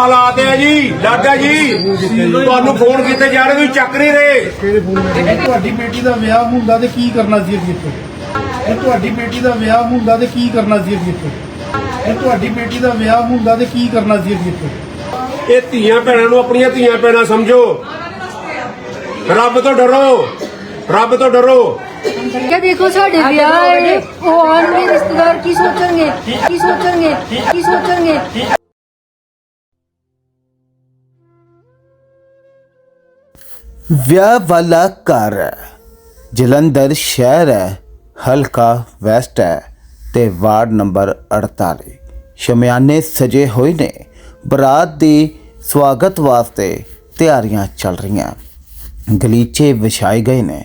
ਹਾਲਾਤ ਹੈ ਜੀ ਲਾਡਾ ਜੀ। ਤੁਹਾਨੂੰ ਫੋਨ ਕੀਤੇ ਜਾ ਰਹੇ ਤੁਸੀਂ ਚੱਕ ਨਹੀਂ ਰਹੇ। ਕਿਹੜੇ ਫੋਨ ਇਹ ਤੁਹਾਡੀ ਬੇਟੀ ਦਾ ਵਿਆਹ ਹੁੰਦਾ ਤੇ ਕੀ ਕਰਨਾ ਸੀ ਤੋਂ ਇਹ ਤੁਹਾਡੀ ਬੇਟੀ ਦਾ ਵਿਆਹ ਹੁੰਦਾ ਤੇ ਕੀ ਕਰਨਾ ਸੀ ਤੋਂ ਇਹ ਤੁਹਾਡੀ ਬੇਟੀ ਦਾ ਵਿਆਹ ਹੁੰਦਾ ਤੇ ਕੀ ਕਰਨਾ ਸੀ ਅੱਗੇ ਤੋਂ ਇਹ ਧੀਆਂ ਭੈਣਾਂ ਨੂੰ ਆਪਣੀਆਂ ਧੀਆਂ ਭੈਣਾਂ ਸਮਝੋ। ਰੱਬ ਤੋਂ ਡਰੋ। ਰੱਬ ਤੋਂ ਡਰੋ। ਕਿ ਦੇਖੋ ਸਾਡੇ ਵਿਆਹ ਹੈ ਉਹ ਆਉਣਗੇ ਰਿਸ਼ਤੇਦਾਰ ਕੀ ਸੋਚਣਗੇ? ਕੀ ਸੋਚਣਗੇ? ਕੀ ਸੋਚਣਗੇ? ਵਿਆਹ ਵਾਲਾ ਘਰ ਹੈ। ਜਲੰਧਰ ਸ਼ਹਿਰ ਹੈ, ਹਲਕਾ ਵੈਸਟ ਹੈ ਤੇ ਵਾਰਡ ਨੰਬਰ 48 ਸ਼ਮਿਆਨੇ ਸਜੇ ਹੋਏ ਨੇ। ਬਰਾਤ ਦੀ ਸਵਾਗਤ ਵਾਸਤੇ ਤਿਆਰੀਆਂ ਚੱਲ ਰਹੀਆਂ। ਗਲੀਚੇ ਵਿਛਾਏ ਗਏ ਨੇ,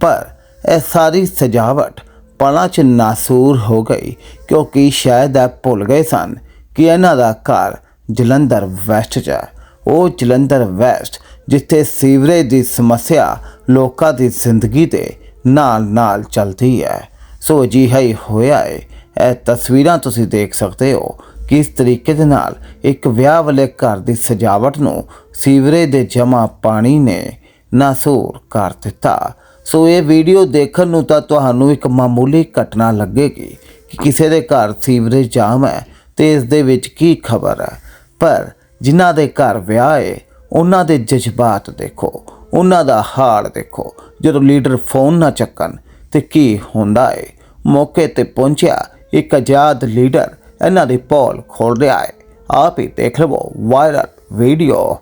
ਪਰ ਇਹ ਸਾਰੀ ਸਜਾਵਟ ਪਲਾਂ 'ਚ ਨਾਸੂਰ ਹੋ ਗਈ ਕਿਉਂਕਿ ਸ਼ਾਇਦ ਇਹ ਭੁੱਲ ਗਏ ਸਨ ਕਿ ਇਹਨਾਂ ਦਾ ਘਰ ਜਲੰਧਰ ਵੈਸਟ 'ਚ ਹੈ। ਉਹ ਜਲੰਧਰ ਵੈਸਟ ਜਿੱਥੇ ਸੀਵਰੇਜ ਦੀ ਸਮੱਸਿਆ ਲੋਕਾਂ ਦੀ ਜ਼ਿੰਦਗੀ ਦੇ ਨਾਲ ਨਾਲ ਚੱਲਦੀ ਹੈ। ਸੋ ਅਜਿਹਾ ਹੀ ਹੋਇਆ ਹੈ ਇਹ ਤਸਵੀਰਾਂ ਤੁਸੀਂ ਦੇਖ ਸਕਦੇ ਹੋ ਕਿਸ ਤਰੀਕੇ ਦੇ ਨਾਲ ਇੱਕ ਵਿਆਹ ਵਾਲੇ ਘਰ ਦੀ ਸਜਾਵਟ ਨੂੰ ਸੀਵਰੇਜ ਦੇ ਜਮਾ ਪਾਣੀ ਨੇ ਨਾਸੂਰ ਕਰ ਦਿੱਤਾ। ਸੋ ਇਹ ਵੀਡੀਓ ਦੇਖਣ ਨੂੰ ਤਾਂ ਤੁਹਾਨੂੰ ਇੱਕ ਮਾਮੂਲੀ ਘਟਨਾ ਲੱਗੇਗੀ ਕਿ ਕਿਸੇ ਦੇ ਘਰ ਸੀਵਰੇਜ ਜਾਮ ਹੈ ਤੇ ਇਸ ਦੇ ਵਿੱਚ ਕੀ ਖਬਰ ਹੈ। ਪਰ ਜਿਨ੍ਹਾਂ ਦੇ ਘਰ ਵਿਆਹ ਹੈ ਉਹਨਾਂ ਦੇ ਜਜ਼ਬਾਤ ਦੇਖੋ, ਉਹਨਾਂ ਦਾ ਹਾਲ ਦੇਖੋ। ਜਦੋਂ ਲੀਡਰ ਫੋਨ ਨਾ ਚੱਕਣ, ਤੇ ਕੀ ਹੁੰਦਾ ਹੈ ਮੌਕੇ ਤੇ ਪਹੁੰਚਿਆ ਇੱਕ ਆਜ਼ਾਦ ਲੀਡਰ, ਇਹਨਾਂ ਦੀ ਪੋਲ ਖੋਲ ਰਿਹਾ ਹੈ ਆਪ ਹੀ ਦੇਖ ਲਵੋ ਵਾਇਰਲ ਵੀਡੀਓ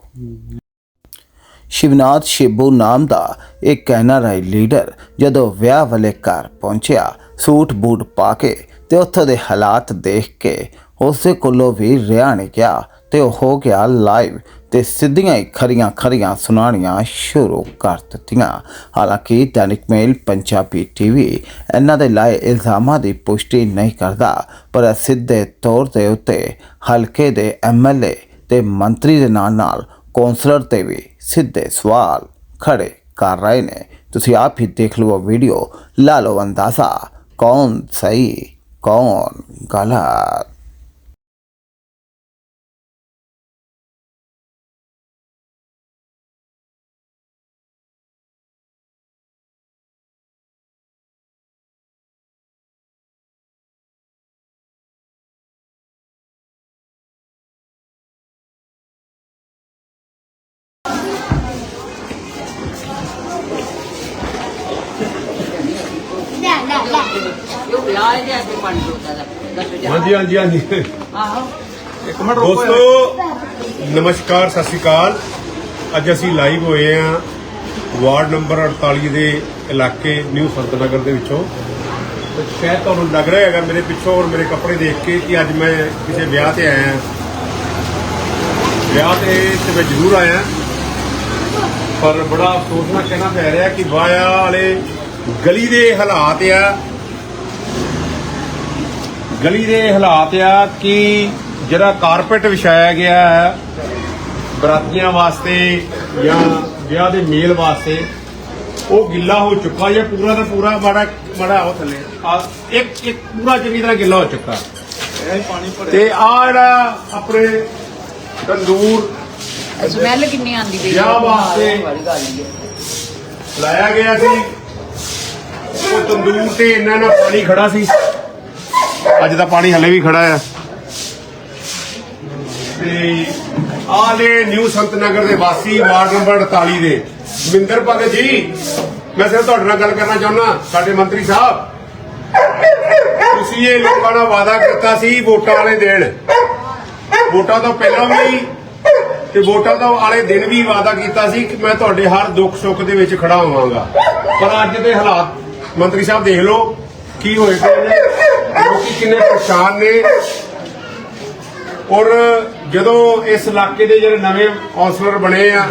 ਸ਼ਿਵਨਾਥ ਸ਼ਿਬੂ ਨਾਮ ਦਾ ਇੱਕ ਐਨਆਰਆਈ ਲੀਡਰ ਜਦੋਂ ਵਿਆਹ ਵਾਲੇ ਘਰ ਪਹੁੰਚਿਆ, ਸੂਟ ਬੂਟ ਪਾ ਕੇ ਤੇ ਉੱਥੋਂ ਦੇ ਹਾਲਾਤ ਦੇਖ ਕੇ ਉਸੇ ਕੋਲੋਂ ਵੀ ਰਿਹਾ ਨਹੀਂ ਗਿਆ ਤੇ ਉਹ ਹੋ ਗਿਆ ਲਾਈਵ ਤੇ ਸਿੱਧੀਆਂ ਹੀ ਖਰੀਆਂ ਖਰੀਆਂ ਸੁਣਾਣੀਆਂ ਸ਼ੁਰੂ ਕਰ ਦਿੱਤੀਆਂ। ਹਾਲਾਂਕਿ ਦੈਨਿਕ ਮੇਲ ਪੰਜਾਬੀ ਟੀਵੀ ਇਹਨਾਂ ਦੇ ਲਾਏ ਇਲਜ਼ਾਮਾਂ ਦੀ ਪੁਸ਼ਟੀ ਨਹੀਂ ਕਰਦਾ, ਪਰ ਸਿੱਧੇ ਤੌਰ ਤੇ ਉੱਤੇ ਹਲਕੇ ਦੇ ਐਮਐਲਏ ਤੇ ਮੰਤਰੀ ਦੇ ਨਾਲ ਨਾਲ ਕੌਂਸਲਰ ਤੇ ਵੀ ਸਿੱਧੇ ਸਵਾਲ ਖੜੇ ਕਰ ਰਹੇ ਨੇ। ਤੁਸੀਂ ਆਪ ਹੀ ਦੇਖ ਲਓ ਵੀਡੀਓ, ਲਾ ਲਓ ਅੰਦਾਜ਼ਾ, ਕੌਣ ਸਹੀ, ਕੌਣ ਗਲਤ। ਹਾਂਜੀ ਹਾਂਜੀ ਹਾਂਜੀ। ਇੱਕ ਮਿੰਟ ਦੋਸਤੋ ਨਮਸਕਾਰ ਸਤਿ ਸ਼੍ਰੀ ਅਕਾਲ। ਅੱਜ ਅਸੀਂ ਲਾਈਵ ਹੋਏ ਆ ਵਾਰਡ ਨੰਬਰ 48 ਦੇ ਇਲਾਕੇ ਨਿਊ ਸੰਤਨਗਰ ਦੇ ਵਿੱਚੋਂ। ਤੇ ਸ਼ਾਇਦ ਤੁਹਾਨੂੰ ਲੱਗ ਰਿਹਾ ਹੈਗਾ ਮੇਰੇ ਪਿੱਛੋਂ ਔਰ ਮੇਰੇ ਕੱਪੜੇ ਦੇਖ ਕੇ ਕਿ ਅੱਜ ਮੈਂ ਕਿਸੇ ਵਿਆਹ ਤੇ ਆਇਆ ਹਾਂ। ਵਿਆਹ ਤੇ ਤੇ ਮੈਂ ਜ਼ਰੂਰ ਆਇਆ ਪਰ ਬੜਾ ਅਫਸੋਸ ਨਾਲ ਕਹਿਣਾ ਪੈ ਰਿਹਾ ਕਿ ਵਾਇਆ ਵਾਲੇ ਗਲੀ ਦੇ ਹਾਲਾਤ ਆ। ਗਲੀ ਦੇ ਹਾਲਾਤ ਆ ਕਿ ਜਿਹੜਾ ਕਾਰਪੈਟ ਵਿਛਾਇਆ ਗਿਆ ਹੈ ਬਰਾਤੀਆਂ ਵਾਸਤੇ ਜਾਂ ਵਿਆਹ ਦੇ ਮੇਲ ਵਾਸਤੇ ਉਹ ਗਿੱਲਾ ਹੋ ਚੁੱਕਾ ਜਾਂ ਪੂਰਾ ਦਾ ਪੂਰਾ ਮਾੜਾ ਮਾੜਾ ਉਹ ਥੱਲੇ। ਆ ਇੱਕ ਇੱਕ ਪੂਰਾ ਚੰਗੀ ਤਰ੍ਹਾਂ ਗਿੱਲਾ ਹੋ ਚੁੱਕਾ। ਤੇ ਆ ਜਿਹੜਾ ਆਪਣੇ ਤੰਦੂਰ ਸਮੈਲ ਕਿੰਨੀ ਆਂਦੀ ਪਈ ਵਿਆਹ ਵਾਸਤੇ ਲਾਇਆ ਗਿਆ ਸੀ। ਉਹ ਤੰਦੂਰ ਤੇ ਇੰਨਾ ਨਾ ਪਾਣੀ ਖੜਾ ਸੀ। ਅੱਜ ਦਾ ਪਾਣੀ ਹਲੇ ਵੀ ਖੜਾ ਆ ਤੇ ਆਹ ਦੇ ਨਿਊ ਸੰਤਨਗਰ ਦੇ ਵਾਸੀ, ਵਾਰਡ ਨੰਬਰ 48 ਦੇ। ਮਿੰਦਰ ਭਗਤ ਜੀ, ਮੈਂ ਸਿਰਫ ਤੁਹਾਡੇ ਨਾਲ ਗੱਲ ਕਰਨਾ ਚਾਹੁੰਦਾ, ਸਾਡੇ ਮੰਤਰੀ ਸਾਹਿਬ। ਤੁਸੀਂ ਇਹ ਲੋਕਾਂ ਨਾਲ ਵਾਅਦਾ ਕੀਤਾ ਸੀ ਵੋਟਾਂ ਵਾਲੇ ਦਿਨ। ਵੋਟਾਂ ਤੋਂ ਪਹਿਲਾਂ ਵੀ ਤੇ ਵੋਟਾਂ ਤੋਂ ਵਾਲੇ ਦਿਨ ਵੀ ਵਾਅਦਾ ਕੀਤਾ ਸੀ ਕਿ ਮੈਂ ਤੁਹਾਡੇ ਹਰ ਦੁੱਖ ਸੁੱਖ ਦੇ ਵਿੱਚ ਖੜਾ ਹੋਵਾਂਗਾ। ਪਰ ਅੱਜ ਦੇ ਹਾਲਾਤ, ਮੰਤਰੀ ਸਾਹਿਬ ਦੇਖ ਲਓ, ਕੀ ਹੋਏ ਪਏ ਨੇ। ਲੋਕੀ ਕਿੰਨੇ ਪਰੇਸ਼ਾਨ ਨੇ। ਔਰ ਜਦੋਂ ਇਸ ਇਲਾਕੇ ਦੇ ਜਿਹੜੇ ਨਵੇਂ ਕੌਂਸਲਰ ਬਣੇ ਆ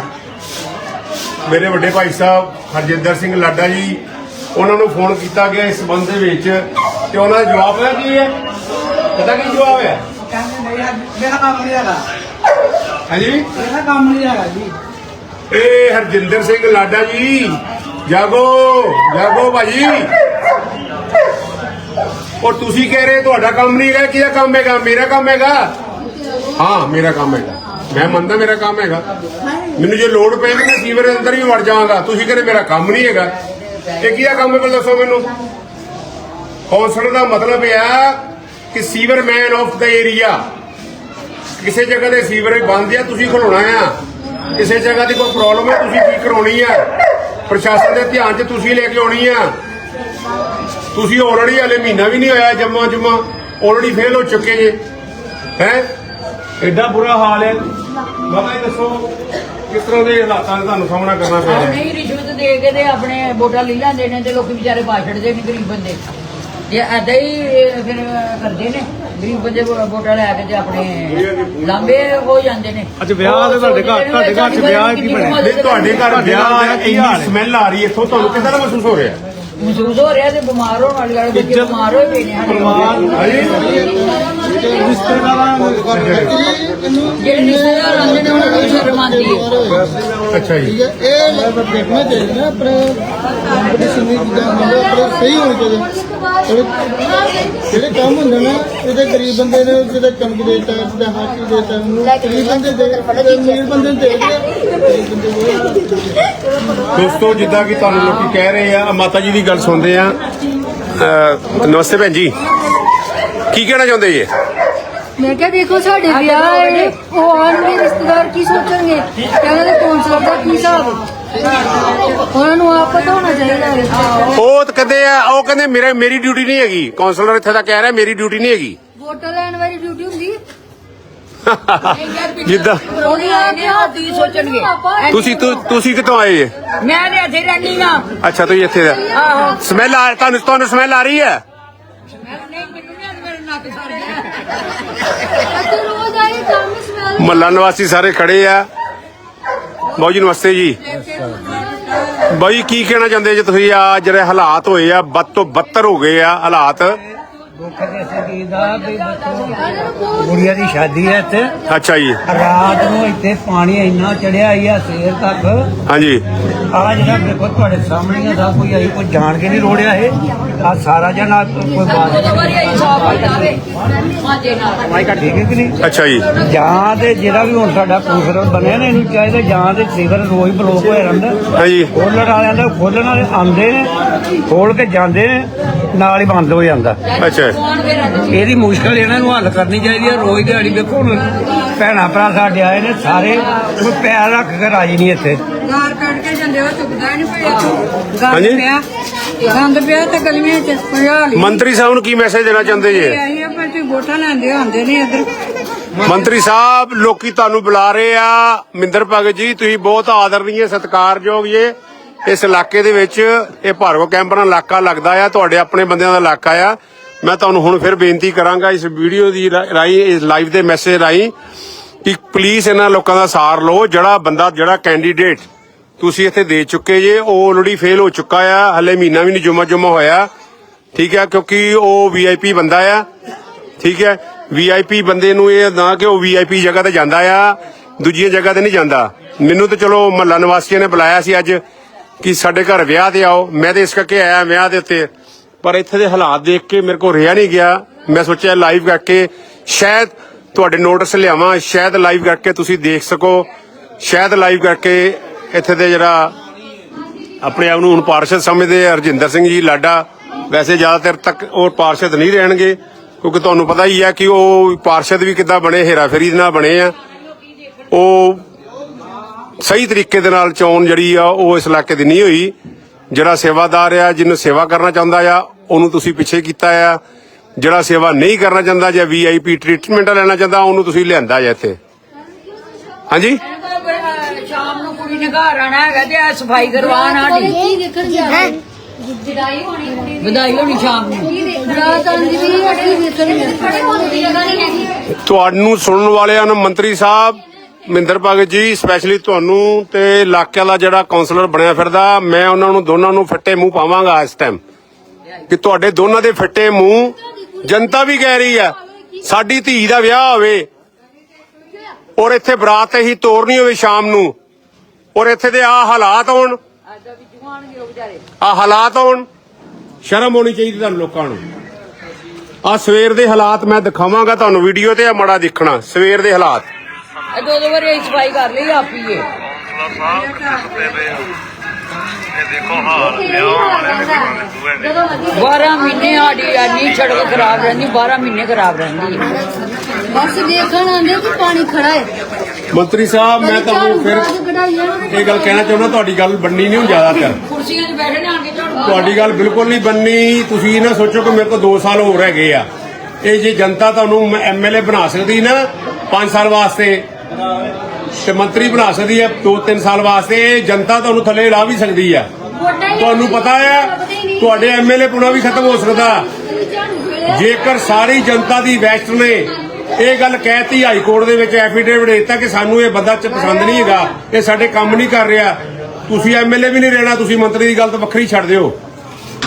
ਮੇਰੇ ਵੱਡੇ ਭਾਈ ਸਾਹਿਬ ਹਰਜਿੰਦਰ ਸਿੰਘ ਲਾਡਾ ਜੀ ਉਹਨਾਂ ਨੂੰ ਫੋਨ ਕੀਤਾ ਗਿਆ ਇਸ ਸੰਬੰਧ ਦੇ ਵਿੱਚ ਤੇ ਉਹਨਾਂ ਦਾ ਜਵਾਬ ਹੈ ਕੀ ਹੈ? ਪਤਾ ਕੀ ਜਵਾਬ ਹੈ? ਮੇਰਾ ਕੰਮ ਨਹੀਂ ਹੈਗਾ। ਹਾਂਜੀ? ਮੇਰਾ ਕੰਮ ਨਹੀਂ ਹੈਗਾ ਜੀ। ਏ ਹਰਜਿੰਦਰ ਸਿੰਘ ਲਾਡਾ ਜੀ ਜਾਗੋ ਜਾਗੋ ਭਾਜੀ। ਔਰ ਤੁਸੀਂ ਕਹਿ ਰਹੇ ਤੁਹਾਡਾ ਕੰਮ ਨਹੀਂ ਹੈਗਾ, ਕਿਹਦਾ ਕੰਮ ਹੈਗਾ? ਮੇਰਾ ਕੰਮ ਹੈਗਾ? ਹਾਂ, ਮੇਰਾ ਕੰਮ ਹੈਗਾ। ਮੈਂ ਮੰਨਦਾ ਮੇਰਾ ਕੰਮ ਹੈਗਾ। ਮੈਨੂੰ ਜੇ ਲੋੜ ਪਏ ਤਾਂ ਮੈਂ ਸੀਵਰ ਦੇ ਅੰਦਰ ਵੀ ਵੜ ਜਾਵਾਂਗਾ। ਤੁਸੀਂ ਕਹਿੰਦੇ ਮੇਰਾ ਕੰਮ ਨਹੀਂ ਹੈਗਾ। ਇਹ ਕੀ ਕੰਮ ਹੈ ਪਹਿਲਾਂ ਦੱਸੋ ਮੈਨੂੰ? ਕੌਂਸਲ ਦਾ ਮਤਲਬ ਇਹ ਕਿ sewer man of the area ਕਿਸੇ ਜਗ੍ਹਾ ਦੇ ਸੀਵਰ ਬੰਦ ਆ, ਤੁਸੀਂ ਖਲੋਣਾ ਆ। ਕਿਸੇ ਜਗ੍ਹਾ ਦੀ ਕੋਈ ਪ੍ਰੋਬਲਮ ਹੈ, ਤੁਸੀਂ ਠੀਕ ਕਰਾਉਣੀ ਆ? ਪ੍ਰਸ਼ਾਸਨ ਦੇ ਧਿਆਨ 'ਚ ਤੁਸੀਂ ਲੈ ਕੇ ਆਉਣੀ ਆ। ਤੁਸੀਂ ਆਲਰੇਡੀ ਹਲੇ ਮਹੀਨਾ ਵੀ ਨਹੀਂ ਹੋਇਆ ਜੰਮਾ ਜੁਮਾ ਆਲਰੇਡੀ ਫੇਲ ਹੋ ਚੁੱਕੇ ਜੇ। ਹੈ? ਐਡਾ ਬੁਰਾ ਹਾਲ ਹੈ। ਬਾਬਾ ਜੀ ਦੱਸੋ ਕਿਸ ਤਰ੍ਹਾਂ ਦੇ ਹਾਲਾਤਾਂ ਦਾ ਤੁਹਾਨੂੰ ਸਾਹਮਣਾ ਕਰਨਾ ਪੈ ਰਿਹਾ ਨਹੀਂ ਰਿਸ਼ਵਤ ਦੇ ਕੇ ਤੇ ਆਪਣੇ ਵੋਟਾਂ ਲੈ ਲੈਂਦੇ ਨੇ ਤੇ ਲੋਕੀ ਵਿਚਾਰੇ ਪਾ ਛੱਡਦੇ ਨੇ ਗਰੀਬ ਬੰਦੇ। ਜੇ ਐਦਾਂ ਹੀ ਫਿਰ ਕਰਦੇ ਨੇ ਗਰੀਬ ਬੰਦੇ ਵੋਟਾਂ ਲੈ ਕੇ ਤੇ ਆਪਣੇ ਲਾਂਬੇ ਹੋ ਜਾਂਦੇ ਨੇ। ਅੱਜ ਵਿਆਹ ਤੇ ਤੁਹਾਡੇ ਘਰ- ਤੁਹਾਡੇ ਘਰ 'ਚ ਵਿਆਹ ਕੀ ਬਣਿਆ? ਨਹੀਂ ਤੁਹਾਡੇ ਘਰ ਵਿਆਹ ਹੈ ਇੰਨੀ ਸਮੈਲ ਆ ਰਹੀ ਹੈ ਇੱਥੋਂ ਤੁਹਾਨੂੰ ਕਿੱਦਾਂ ਦਾ ਮਹਿਸੂਸ ਹੋ ਰਿਹਾ? ਮਹਿਸੂਸ ਹੋ ਰਿਹਾ ਤੇ ਬਿਮਾਰ ਹੋਣ ਵਾਲੇ ਵਾਲੇ ਬੱਚੇ ਬਿਮਾਰ ਹੋਏ ਪਏ ਨੇ ਜਿਹੜੇ ਰਿਸ਼ਤੇਦਾਰ ਆਉਂਦੇ ਨੇ ਉਹਨਾਂ ਨੂੰ ਸ਼ਰਮ ਆਉਂਦੀ ਹੈ ਅੱਛਾ ਜੀ। ਇਹ ਦੇਖਣਾ ਚਾਹੀਦਾ ਨਾ ਆਪਣੇ ਆਪਣੇ ਸਿੰਗੀ ਜਿੱਦਾਂ ਮਤਲਬ ਆਪਣੇ ਸਹੀ ਹੋਣੇ ਚਾਹੀਦੇ ਥੋੜ੍ਹੇ ਜਿਹੜੇ ਕੰਮ ਹੁੰਦੇ ਨੇ ਇਹਦੇ ਗਰੀਬ ਬੰਦੇ ਨੇ ਜਿਹਦੇ ਕਣਕ ਦੇ ਟੈਕਸ ਦਾ ਹੱਕ ਦੇ ਤਾ ਨੂੰ ਗਰੀਬ ਬੰਦੇ ਦੇ ਤੇ ਅਮੀਰ ਬੰਦੇ ਨੂੰ ਦੇ ਦੇ ਗਰੀਬ ਬੰਦੇ ਨੂੰ ਦੋਸਤੋ ਜਿੱਦਾਂ ਕਿ ਤੁਹਾਨੂੰ ਲੋਕੀ ਕਹਿ ਰਹੇ ਆ ਮਾਤਾ ਜੀ ਦੀ ਗੱਲ ਸੁਣਦੇ ਆ। ਨਮਸਤੇ ਭੈਣ ਜੀ। ਕੀ ਕਹਿਣਾ ਚਾਹੁੰਦੇ ਜੀ? ਮੈਂ ਕਿਹਾ ਦੇਖੋ ਸਾਡੇ ਵਿਆਹ ਹੈ। ਉਹ ਆਉਣਗੇ ਰਿਸ਼ਤੇਦਾਰ ਕੀ ਸੋਚਣਗੇ? ਕਹਿੰਦੇ ਦੇ ਕੌਂਸਲਰ ਦਾ ਕੀ ਹਿਸਾਬ ਹੈ? ਉਹਨਾਂ ਨੂੰ ਆਪ ਪਤਾ ਹੋਣਾ ਚਾਹੀਦਾ ਹੈ। ਉਹ ਤਾਂ ਕਹਿੰਦੇ ਆ ਉਹ ਕਹਿੰਦੇ ਮੇਰੇ ਮੇਰੀ ਡਿਊਟੀ ਨਹੀਂ ਹੈਗੀ। ਕਾਉਂਸਲਰ ਇੱਥੇ ਦਾ ਕਹਿ ਰਿਹਾ ਮੇਰੀ ਡਿਊਟੀ ਨਹੀਂ ਹੈਗੀ। ਵੋਟਰ ਲੈਣ ਵਾਲੀ ਡਿਊਟੀ ਹੁੰਦੀ। ਹੈ ਜਿੱਦਾਂ ਉਹਨੇ ਆਨੇ ਹੱਥੀ ਸੋਚਣਗੇ। ਤੁਸੀਂ ਤੁ- ਤੁਸੀਂ ਕਿੱਥੋਂ ਆਏ ਜੀ? ਮੈਂ ਤੇ ਇੱਥੇ ਰਹਿਣੀ ਨਾ ਅੱਛਾ ਤੁਸੀਂ ਇੱਥੇ ਦਾ ਆਹੋ। ਸਮੈਲ ਆ ਤੁਹਾਨੂੰ ਤੁਹਾਨੂੰ ਸਮੈਲ ਆ ਰਹੀ ਹੈ? ਨੱਕ ਸੜ ਗਿਆ। ਅਤੇ ਰੋਜ਼ ਆਈ ਕੰਮ ਸਮੈਲ ਮੱਲਾ ਨਿਵਾਸੀ ਸਾਰੇ ਖੜੇ ਆ। ਬਾਊ ਜੀ ਨਮਸਤੇ ਜੀ। ਬਾਈ ਕੀ ਕਹਿਣਾ ਚਾਹੁੰਦੇ ਜੇ ਤੁਸੀਂ? ਆ ਜਿਹੜੇ ਹਾਲਾਤ ਹੋਏ ਆ ਵੱਧ ਤੋਂ ਬੱਤਰ ਹੋ ਗਏ ਆ ਹਾਲਾਤ। ਦੁੱਖ ਦੇ ਸਕੀ ਦਾ ਵੀ ਗੁੜੀਆ ਦੀ ਸ਼ਾਦੀ ਹੈ ਇੱਥੇ। ਅੱਛਾ ਜੀ। ਰਾਤ ਨੂੰ ਇੱਥੇ ਪਾਣੀ ਇੰਨਾ ਚੜਿਆ ਆਈ ਆ ਸਵੇਰ ਤੱਕ। ਹਾਂਜੀ। ਆ ਜਿਹੜਾ ਦੇਖੋ ਤੁਹਾਡੇ ਸਾਹਮਣੇ ਸਭ ਕੋਈ ਆਈ ਕੋਈ ਜਾਣ ਕੇ ਨਹੀਂ ਰੋੜਿਆ ਇਹ। ਆ ਸਾਰਾ ਜਨਾ ਕੋਈ ਬਾਤ ਅੱਛਾ ਜੀ। ਜਾਂ ਤੇ ਜਿਹੜਾ ਵੀ ਹੁਣ ਸਾਡਾ ਕੌਂਸਲਰ ਬਣਿਆ ਨੇ ਇਹਨੂੰ ਚਾਹੀਦਾ ਜਾਂ ਤੇ ਸੀਵਰ ਰੋਜ਼ ਬਲੋਕ ਹੋਇਆ ਰਹਿੰਦਾ। ਹਾਂਜੀ ਖੋਲਣ ਵਾਲਿਆਂ ਦਾ ਖੋਲਣ ਵਾਲੇ ਆਉਂਦੇ ਨੇ ਖੋਲ ਕੇ ਜਾਂਦੇ ਨੇ ਨਾਲ ਹੀ ਬੰਦ ਹੋ ਜਾਂਦਾ। ਅੱਛਾ। ਇਹਦੀ ਮੁਸ਼ਕਲ ਇਹਨਾਂ ਨੂੰ ਹੱਲ ਕਰਨੀ ਚਾਹੀਦੀ ਹੈ ਰੋਜ਼ ਦਿਹਾੜੀ ਵੇਖੋ ਹੁਣ। ਭੈਣਾਂ ਭਰਾ ਸਾਡੇ ਆਏ ਨੇ ਸਾਰੇ ਕੋਈ ਪੈਰ ਰੱਖ ਕੇ ਰਾਜੀ ਨਹੀਂ ਇੱਥੇ। ਗਾਰ ਕੱਢ ਕੇ ਜਾਂਦੇ ਉਹ ਚੁੱਕਦਾ ਨਹੀਂ ਪਿਆ ਹਾਂਜੀ। ਗੰਦ ਪਿਆ ਗੰਦ ਪਿਆ ਤੇ ਗਲੀਆਂ ਚ ਲਈ ਮੰਤਰੀ ਸਾਹਿਬ ਨੂੰ ਕੀ ਮੈਸੇਜ ਦੇਣਾ ਚਾਹੁੰਦੇ ਜੇ? ਆਈ ਲੈਂਦੇ ਨੇ ਇੱਧਰ। ਮੰਤਰੀ ਸਾਹਿਬ ਲੋਕੀ ਤੁਹਾਨੂੰ ਬੁਲਾ ਰਹੇ ਆ। ਮਿੰਦਰ ਭਗਤ ਜੀ ਤੁਸੀਂ ਬਹੁਤ ਆਦਰਨੀय ਸਤਿਕਾਰਯੋਗ ਜੇ। ਇਸ ਇਲਾਕੇ ਦੇ ਵਿੱਚ ਇਹ ਭਾਰਗੋ ਕੈਂਪਰਾਂ ਇਲਾਕਾ ਲੱਗਦਾ ਆ ਤੁਹਾਡੇ ਆਪਣੇ ਬੰਦਿਆਂ ਦਾ ਇਲਾਕਾ ਆ। ਮੈਂ ਤੁਹਾਨੂੰ ਹੁਣ ਫਿਰ ਬੇਨਤੀ ਕਰਾਂਗਾ ਇਸ ਵੀਡੀਓ ਦੀ ਰਾ- ਇਸ ਲਾਈਵ ਦੇ ਮੈਸੇਜ ਰਾਹੀਂ ਕਿ ਪਲੀਜ਼ ਇਹਨਾਂ ਲੋਕਾਂ ਦਾ ਸਾਰ ਲਓ, ਜਿਹੜਾ ਬੰਦਾ, ਜਿਹੜਾ ਕੈਂਡੀਡੇਟ ਤੁਸੀਂ ਇੱਥੇ ਦੇ ਚੁੱਕੇ ਜੇ, ਉਹ ਆਲਰੇਡੀ ਫੇਲ ਹੋ ਚੁੱਕਾ ਆ, ਹਲੇ ਮਹੀਨਾ ਵੀ ਨਹੀਂ ਜੁਮਾ ਜੁਮਾ ਹੋਇਆ। ਠੀਕ ਹੈ ਕਿਉਂਕਿ ਉਹ ਵੀਆਈਪੀ ਬੰਦਾ ਆ। ਠੀਕ ਹੈ ਵੀਆਈਪੀ ਬੰਦੇ ਨੂੰ ਇਹ ਨਾ ਕਿ ਉਹ ਵੀਆਈਪੀ ਜਗ੍ਹਾ ਤੇ ਜਾਂਦਾ ਆ ਦੂਜੀ ਜਗ੍ਹਾ ਤੇ ਨਹੀਂ ਜਾਂਦਾ। ਮੈਨੂੰ ਤਾਂ ਚਲੋ ਮਹੱਲਾ ਨਿਵਾਸੀਆਂ ਨੇ ਬੁਲਾਇਆ ਸੀ ਅੱਜ ਕਿ ਸਾਡੇ ਘਰ ਵਿਆਹ ਤੇ ਆਓ। ਮੈਂ ਤੇ ਇਸ ਕਰਕੇ ਆਇਆ ਵਿਆਹ ਦੇ ਉੱਤੇ। ਪਰ ਇੱਥੇ ਦੇ ਹਾਲਾਤ ਦੇਖ ਕੇ ਮੇਰੇ ਕੋਲ ਰਿਹਾ ਨਹੀਂ ਗਿਆ। ਮੈਂ ਸੋਚਿਆ ਲਾਈਵ ਕਰਕੇ ਸ਼ਾਇਦ ਤੁਹਾਡੇ ਨੋਟਿਸ ਲਿਆਵਾਂ, ਸ਼ਾਇਦ ਲਾਈਵ ਕਰਕੇ ਤੁਸੀਂ ਦੇਖ ਸਕੋ। ਸ਼ਾਇਦ ਲਾਈਵ ਕਰਕੇ ਇੱਥੇ ਦੇ ਜਿਹੜਾ ਆਪਣੇ ਆਪ ਨੂੰ ਹੁਣ ਪਾਰਸ਼ਦ ਸਮਝਦੇ ਆ, ਹਰਜਿੰਦਰ ਸਿੰਘ ਜੀ, ਲਾਡਾ। ਵੈਸੇ ਜ਼ਿਆਦਾਤਰ ਤੱਕ ਉਹ ਪਾਰਸ਼ਦ ਨਹੀਂ ਰਹਿਣਗੇ, ਕਿਉਂਕਿ ਤੁਹਾਨੂੰ ਪਤਾ ਹੀ ਹੈ ਕਿ ਉਹ ਪਾਰਸ਼ਦ ਵੀ ਕਿੱਦਾਂ ਬਣੇ ਹੇਰਾਫੇਰੀ ਦੇ ਨਾਲ ਬਣੇ ਆ। ਉਹ ਸਹੀ ਤਰੀਕੇ ਦੇ ਨਾਲ ਚੋਣ ਜਿਹੜੀ ਆ, ਉਹ ਇਸ ਇਲਾਕੇ ਦੀ ਨਹੀਂ ਹੋਈ। ਜਿਹੜਾ ਸੇਵਾਦਾਰ ਆ, ਜਿਹਨੂੰ ਸੇਵਾ ਕਰਨਾ ਚਾਹੁੰਦਾ ਆ ਉਹਨੂੰ ਤੁਸੀਂ ਪਿੱਛੇ ਕੀਤਾ ਆ। ਜਿਹੜਾ ਸੇਵਾ ਨਹੀਂ ਕਰਨਾ ਚਾਹੁੰਦਾ ਜਾਂ ਵੀਆਈਪੀ ਟ੍ਰੀਟਮੈਂਟ ਲੈਣਾ ਚਾਹੁੰਦਾ ਉਹਨੂੰ ਤੁਸੀਂ ਲਿਆਂਦਾ ਜਾਂ ਇੱਥੇ। ਹਾਂਜੀ? ਸ਼ਾਮ ਨੂੰ ਕੁੜੀ ਨੇ ਘਰ ਆਣਾ ਹੈਗਾ ਤੇ ਆ ਸਫ਼ਾਈ ਕਰਵਾਉਣ ਆਣੀ ਕੀ ਦੇਖਣ ਗਿਆ? ਵਿਦਾਈ ਹੋਣੀ ਵਧਾਈ ਹੋਣੀ ਸ਼ਾਮ ਨੂੰ। ਰਾਤ ਆਂਦੀ ਵੀ ਅਸੀਂ ਵੇਖਣ ਤੁਹਾਨੂੰ ਸੁਣਨ ਵਾਲਿਆਂ ਨੂੰ ਮੰਤਰੀ ਸਾਹਿਬ ਮਿੰਦਰ ਭਗਤ ਜੀ ਸਪੈਸ਼ਲੀ ਤੁਹਾਨੂੰ ਤੇ ਇਲਾਕੇ ਦਾ ਜਿਹੜਾ ਕਾਉਂਸਲਰ ਬਣਿਆ ਫਿਰਦਾ ਮੈਂ ਉਹਨਾਂ ਨੂੰ ਦੋਨਾਂ ਨੂੰ ਫਿੱਟੇ ਮੂੰਹ ਪਾਵਾਂਗਾ ਇਸ ਟਾਈਮ ਕਿ ਤੁਹਾਡੇ ਦੋਨਾਂ ਦੇ ਫਿੱਟੇ ਮੂੰਹ ਜਨਤਾ ਵੀ ਕਹਿ ਰਹੀ ਆ ਸਾਡੀ ਧੀ ਦਾ ਵਿਆਹ ਹੋਵੇ ਔਰ ਇੱਥੇ ਬਰਾਤ ਹੀ ਤੋਰਨੀ ਹੋਵੇ ਸ਼ਾਮ ਨੂੰ ਔਰ ਇੱਥੇ ਦੇ ਆ ਹਾਲਾਤ ਹੋਣ। ਆ ਹਾਲਾਤ ਹੋਣ। ਸ਼ਰਮ ਹੋਣੀ ਚਾਹੀਦੀ ਤੁਹਾਨੂੰ ਲੋਕਾਂ ਨੂੰ। ਆ ਸਵੇਰ ਦੇ ਹਾਲਾਤ ਮੈਂ ਦਿਖਾਵਾਂਗਾ ਤੁਹਾਨੂੰ ਵੀਡੀਓ ਤੇ ਆ ਮੜਾ ਦੇਖਣਾ, ਸਵੇਰ ਦੇ ਹਾਲਾਤ। ਦੋ ਦੋ ਵਾਰੀ ਸਫ਼ਾਈ ਕਰ ਲਈ ਆਪ ਇਹ ਇਹ ਦੇਖੋ ਹਾਲ ਵਿਆਹ ਵਾਲੇ ਦੇ ਘਰਾਂ ਦੇ ਬੂਹੇ ਨੇ। ਜਦੋਂ ਮਰਜ਼ੀ 12 ਮਹੀਨੇ ਸਾਡੀ ਇੰਨੀ ਸੜਕ ਖਰਾਬ ਰਹਿੰਦੀ 12 ਮਹੀਨੇ ਖਰਾਬ ਰਹਿੰਦੀ ਬਸ ਦੇਖਣ ਆਂਦੇ ਕਿ ਪਾਣੀ ਖੜਾ ਹੈ। ਮੰਤਰੀ ਸਾਹਿਬ ਮੈਂ ਤੁਹਾਨੂੰ ਫਿਰ ਇਹ ਗੱਲ ਕਹਿਣਾ ਚਾਹੁੰਦਾ ਤੁਹਾਡੀ ਗੱਲ ਬੰਨੀ ਨਹੀਂ ਜ਼ਿਆਦਾਤਰ। ਕੁਰਸੀਆਂ 'ਚ ਬੈਠੇ ਨੇ ਆਣ ਕੇ ਝਾੜੂ ਤੁਹਾਡੀ ਗੱਲ ਬਿਲਕੁਲ ਨਹੀਂ ਬੰਨੀ ਤੁਸੀਂ ਨਾ ਸੋਚੋ ਕਿ ਮੇਰੇ ਕੋਲ 2 ਸਾਲ ਹੋਰ ਹੈਗੇ ਆ। ਇਹ ਜੇ ਜਨਤਾ ਤੁਹਾਨੂੰ ਐਮਐਲਏ ਬਣਾ ਸਕਦੀ ਨਾ 5 ਸਾਲ ਵਾਸਤੇ। ਤੇ ਮੰਤਰੀ ਬਣਾ ਸਕਦੀ ਹੈ 2-3 ਸਾਲ ਵਾਸਤੇ। ਜਨਤਾ ਤੁਹਾਨੂੰ ਥੱਲੇ ਲਾ ਵੀ ਸਕਦੀ ਆ ਤੁਹਾਨੂੰ ਪਤਾ ਹੈ ਤੁਹਾਡੇ ਐਮਐਲਏ ਪੁਣਾ ਵੀ ਖਤਮ ਹੋ ਸਕਦਾ। ਜੇਕਰ ਸਾਰੀ ਜਨਤਾ ਦੀ ਵੈਸਟ ਨੇ ਇਹ ਗੱਲ ਕਹਿਤੀ ਹਾਈ ਕੋਰਟ ਦੇ ਵਿੱਚ ਐਫੀਡੇਵਿਟ ਦਿੱਤਾ ਕਿ ਸਾਨੂੰ ਇਹ ਬੰਦਾ ਚ ਪਸੰਦ ਨਹੀਂ ਹੈਗਾ। ਇਹ ਸਾਡੇ ਕੰਮ ਨਹੀਂ ਕਰ ਰਿਹਾ। ਤੁਸੀਂ ਐਮਐਲਏ ਵੀ ਨਹੀਂ ਰਹਿਣਾ ਤੁਸੀਂ ਮੰਤਰੀ ਦੀ ਗੱਲ ਤਾਂ ਵੱਖਰੀ ਛੱਡ ਦਿਓ।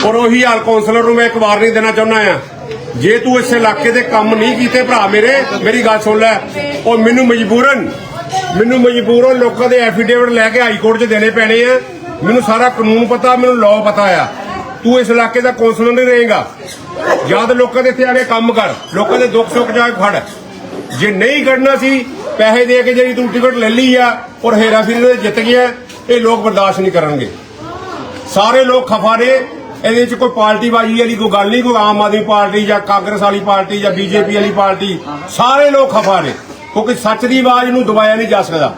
ਔਰ ਉਹੀ ਹਾਲ ਕੌਂਸਲਰ ਨੂੰ ਮੈਂ ਇੱਕ ਵਾਰ ਨਹੀਂ ਦੇਣਾ ਚਾਹੁੰਦਾ ਆ ਜੇ ਤੂੰ ਇਸ ਇਲਾਕੇ ਦੇ ਕੰਮ ਨਹੀਂ ਕੀਤੇ ਭਰਾ ਮੇਰੇ ਮੇਰੀ ਗੱਲ ਸੁਣ ਲੈ। ਔਰ ਮੈਨੂੰ ਮਜਬੂਰਨ ਮੈਨੂੰ ਮਜਬੂਰ ਮਜਬੂਰਨ ਲੋਕਾਂ ਦੇ ਐਫੀਡੇਵਿਟ ਲੈ ਕੇ ਹਾਈ ਕੋਰਟ 'ਚ ਦੇਣੇ ਪੈਣੇ ਆ। ਮੈਨੂੰ ਸਾਰਾ ਕਾਨੂੰਨ ਪਤਾ, ਮੈਨੂੰ ਲਾਅ ਪਤਾ ਆ। ਤੂੰ ਇਸ ਇਲਾਕੇ ਦਾ ਕੌਂਸਲਰ ਨਹੀਂ ਰਹੇਗਾ। ਜਦ ਲੋਕਾਂ ਦੇ ਇੱਥੇ ਆ ਕੇ ਕੰਮ ਕਰ। ਲੋਕਾਂ ਦੇ ਦੁੱਖ ਸੁੱਖ ਜਾ ਕੇ ਖੜ ਜੇ ਨਹੀਂ ਕਰਨਾ ਸੀ, ਪੈਸੇ ਦੇ ਕੇ ਜਿਹੜੀ ਤੂੰ ਟਿਕਟ ਲੈ ਲਈ ਆ ਔਰ ਹੇਰਾ ਫੇਰੀ ਦੇ ਜਿੱਤ ਗਿਆ, ਇਹ ਲੋਕ ਬਰਦਾਸ਼ਤ ਨਹੀਂ ਕਰਨਗੇ। ਸਾਰੇ ਲੋਕ ਖਫਾ ਨੇ। ਇਹਦੇ ਵਿੱਚ ਕੋਈ ਪਾਰਟੀ ਬਾਜੀ ਵਾਲੀ ਕੋਈ ਗੱਲ ਨਹੀਂ, ਕੋਈ ਆਮ ਆਦਮੀ ਪਾਰਟੀ ਜਾਂ ਕਾਂਗਰਸ ਵਾਲੀ ਪਾਰਟੀ ਜਾਂ ਬੀਜੇਪੀ ਵਾਲੀ ਪਾਰਟੀ। ਸਾਰੇ ਲੋਕ ਖਫਾ ਨੇ। ਕਿਉਂਕਿ ਸੱਚ ਦੀ ਆਵਾਜ਼ ਨੂੰ ਦਬਾਇਆ ਨਹੀਂ ਜਾ ਸਕਦਾ।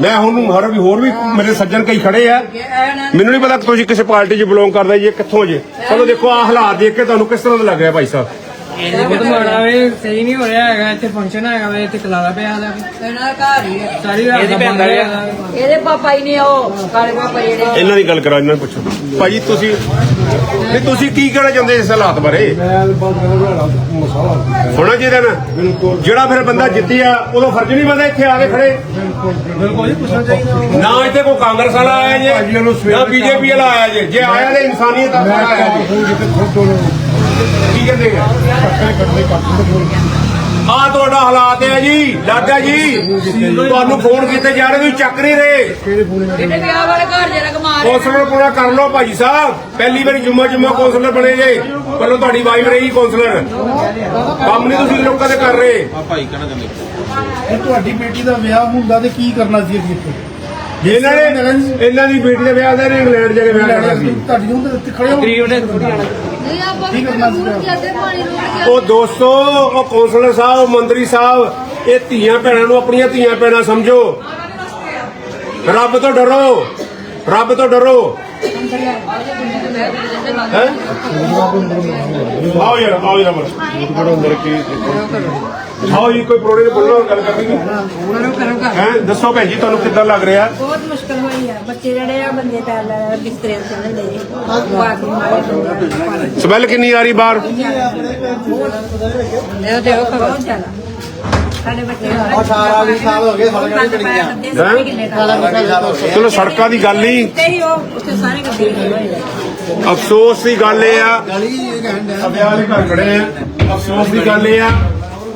ਮੈਂ ਹੁਣ ਹਰ ਵੀ ਹੋਰ ਵੀ ਮੇਰੇ ਸੱਜਣ ਕਈ ਖੜੇ ਆ। ਮੈਨੂੰ ਨਹੀਂ ਪਤਾ ਕਿ ਤੁਸੀਂ ਕਿਸੇ ਪਾਰਟੀ 'ਚ ਬਿਲੋਂਗ ਕਰਦੇ ਜੀ ਕਿੱਥੋਂ ਜੇ। ਚਲੋ ਦੇਖੋ ਆ ਹਾਲਾਤ ਦੇਖ ਕੇ ਤੁਹਾਨੂੰ ਕਿਸ ਤਰ੍ਹਾਂ ਦਾ ਲੱਗ ਰਿਹਾ ਭਾਈ ਸਾਹਿਬ? ਬਹੁਤ ਮਾੜਾ ਵੇ ਸਹੀ ਨਹੀਂ ਹੋ ਰਿਹਾ ਹੈਗਾ ਇੱਥੇ ਫੰਕਸ਼ਨ ਹੈਗਾ ਵੇ ਇੱਥੇ ਕਲਾਲਾ ਪਿਆ ਦਾ ਇਹਨਾਂ ਦਾ ਘਰ ਹੀ ਹੈ ਸਾਰੀ ਰਾਤ ਰਿਹਾ ਇਹਦੇ ਪਾਪਾ ਹੀ ਨੇ ਉਹ ਕਾਲੇ ਪਾਪਾ ਜਿਹੜੇ। ਇਹਨਾਂ ਦੀ ਗੱਲ ਕਰਾ ਇਹਨਾਂ ਨੂੰ ਪੁੱਛੋ। ਭਾਜੀ ਤੁਸੀਂ ਨਹੀਂ ਤੁਸੀਂ ਕੀ ਕਹਿਣਾ ਚਾਹੁੰਦੇ ਇਸ ਹਾਲਾਤ ਬਾਰੇ? ਹੋਣਾ ਚਾਹੀਦਾ ਨਾ। ਜਿਹੜਾ ਫਿਰ ਬੰਦਾ ਜਿੱਤਿਆ ਉਦੋਂ ਫਰਜ਼ ਨਹੀਂ ਬੰਦਾ ਇੱਥੇ ਆ ਕੇ ਖੜੇ। ਬਿਲਕੁਲ ਜੀ ਪੁੱਛਣਾ ਚਾਹੀਦਾ ਨਾ ਇੱਥੇ ਕੋਈ ਕਾਂਗਰਸ ਵਾਲਾ ਆਇਆ ਜੇ ਨਾ ਬੀਜੇਪੀ ਵਾਲਾ ਆਇਆ ਜੇ। ਜੇ ਆਇਆ ਤੇ ਇਨਸਾਨੀਅਤ ਦਾ ਆਇਆ ਜੇ ਕੀ ਕਹਿੰਦੇ ਆ? ਆ ਤੁਹਾਡਾ ਹਾਲਾਤ ਹੈ ਜੀ ਲਾਡਾ ਜੀ। ਤੁਹਾਨੂੰ ਫੋਨ ਕੀਤੇ ਜਾ ਰਹੇ ਤੁਸੀਂ ਚੱਕ ਨਹੀਂ ਰਹੇ। ਵਿਆਹ ਵਾਲੇ ਘਰ ਜਰਾ ਕਮਾਲ ਕੌਂਸਲਰ ਪੂਰਾ ਕਰ ਲਓ ਭਾਈ ਸਾਹਿਬ। ਪਹਿਲੀ ਵਾਰੀ ਜੁਮਾ ਜੁਮਾ ਕੌਂਸਲਰ ਬਣੇ ਜੇ। ਪਹਿਲਾਂ ਤੁਹਾਡੀ ਵਾਈਫ ਰਹੀ ਕੌਂਸਲਰ। ਕੰਮ ਨਹੀਂ ਤੁਸੀਂ ਲੋਕਾਂ ਦੇ ਕਰ ਰਹੇ। ਤੁਹਾਡੀ ਬੇਟੀ ਦਾ ਵਿਆਹ ਹੁੰਦਾ ਤੇ ਕੀ ਕਰਨਾ ਸੀ ਅਸੀਂ ਇੱਥੇ? ਇਹਨਾਂ ਨੇ ਇਹਨਾਂ ਦੀ ਬੇਟੀ ਦੇ ਵਿਆਹ ਦਾ ਇੰਗਲੈਂਡ ਜਾ ਕੇ ਵਿਆਹ ਕਰਨਾ ਸੀ। ਤੁਹਾਡੀ ਨੂੰ ਤਾਂ ਖੜੇ ਹੋ। ਨਹੀਂ ਆਪਾਂ ਪਾਣੀ ਰੋਕ ਕੇ ਉਹ ਦੋਸਤੋ ਉਹ ਕੌਂਸਲਰ ਸਾਹਿਬ ਮੰਤਰੀ ਸਾਹਿਬ ਇਹ ਧੀਆਂ ਭੈਣਾਂ ਨੂੰ ਆਪਣੀਆਂ ਧੀਆਂ ਭੈਣਾਂ ਸਮਝੋ। ਰੱਬ ਤੋਂ ਡਰੋ। ਰੱਬ ਤੋਂ ਡਰੋ। ਹੈ? ਆਓ ਯਾਰ ਆਓ ਯਾਰ ਬੜਾ ਅੰਦਰ ਕੀ ਆਓ ਜੀ ਕੋਈ ਪ੍ਰੋੜੇ ਨੇ ਬੋਲਣਾ ਗੱਲ ਕਰਨੀ ਹੈ? ਦੱਸੋ ਭੈਣ ਜੀ ਤੁਹਾਨੂੰ ਕਿੱਦਾਂ ਲੱਗ ਰਿਹਾ? ਬਹੁਤ ਮੁਸ਼ਕਲ ਹੋਈ ਹੈ ਬੱਚੇ ਜਿਹੜੇ ਆ ਬੰਦੇ ਪੈਰ ਲੈ ਬਿਸਤਰੇ ਤੇ ਚੱਲਣ ਦੇ ਬਾਥਰੂਮ ਵਾਲੇ ਸਮੈਲ ਕਿੰਨੀ ਆ ਰਹੀ ਬਾਹਰ? ਬਹੁਤ ਜ਼ਿਆਦਾ। ਸਾਡੇ ਬੱਚੇ 18 20 ਸਾਲ ਹੋ ਗਏ ਹੈਂ? ਕਿੱਲੇ ਦਾ ਚਲੋ ਸੜਕਾਂ ਦੀ ਗੱਲ ਨਹੀਂ। ਤੇ ਹੀ ਉਹ ਉੱਥੇ ਸਾਰੇ ਗੱਡੀ ਹੋਏ ਨੇ ਅਫਸੋਸ ਦੀ ਗੱਲ ਇਹ ਆ ਅਬਿਆਲ ਦੇ ਘਰ ਖੜੇ ਆ। ਅਫਸੋਸ ਦੀ ਗੱਲ ਇਹ ਆ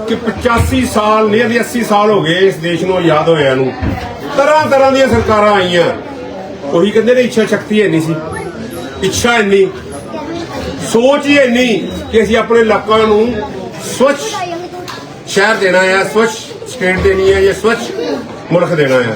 ਕਿ 85 ਸਾਲ ਨਹੀਂ ਅਦੀ 80 ਸਾਲ ਹੋ ਗਏ ਇਸ ਦੇਸ਼ ਨੂੰ ਆਜ਼ਾਦ ਹੋਇਆਂ ਨੂੰ। ਤਰ੍ਹਾਂ ਤਰ੍ਹਾਂ ਦੀਆਂ ਸਰਕਾਰਾਂ ਆਈਆਂ। ਉਹੀ ਕਹਿੰਦੇ ਨੇ ਇੱਛਾ ਸ਼ਕਤੀ ਹੈ ਨਹੀਂ ਸੀ। ਇੱਛਾ ਇੰਨੀ। ਸੋਚ ਹੀ ਇੰਨੀ ਕਿ ਅਸੀਂ ਆਪਣੇ ਇਲਾਕਾਂ ਨੂੰ ਸਵੱਛ ਸ਼ਹਿਰ ਦੇਣਾ ਆ ਸਵੱਛ ਸਟੇਟ ਦੇਣੀ ਹੈ ਜਾਂ ਸਵੱਛ ਮੁਲਕ ਦੇਣਾ ਆ।